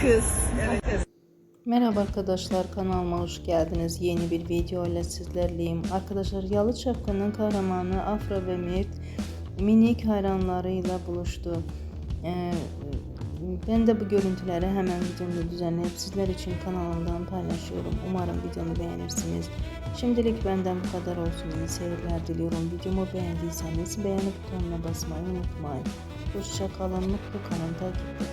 kız. Evet. Merhaba arkadaşlar kanalıma hoş geldiniz. Yeni bir video ile sizlerleyim. Arkadaşlar Yalı Çapkın'ın kahramanı Afra ve Mert minik hayranlarıyla buluştu. Ee, ben de bu görüntüleri hemen videomda düzenleyip sizler için kanalımdan paylaşıyorum. Umarım videomu beğenirsiniz. Şimdilik benden bu kadar olsun. İyi seyirler diliyorum. Videomu beğendiyseniz beğeni butonuna basmayı unutmayın. Hoşça kalın, mutlu kalın, takipte.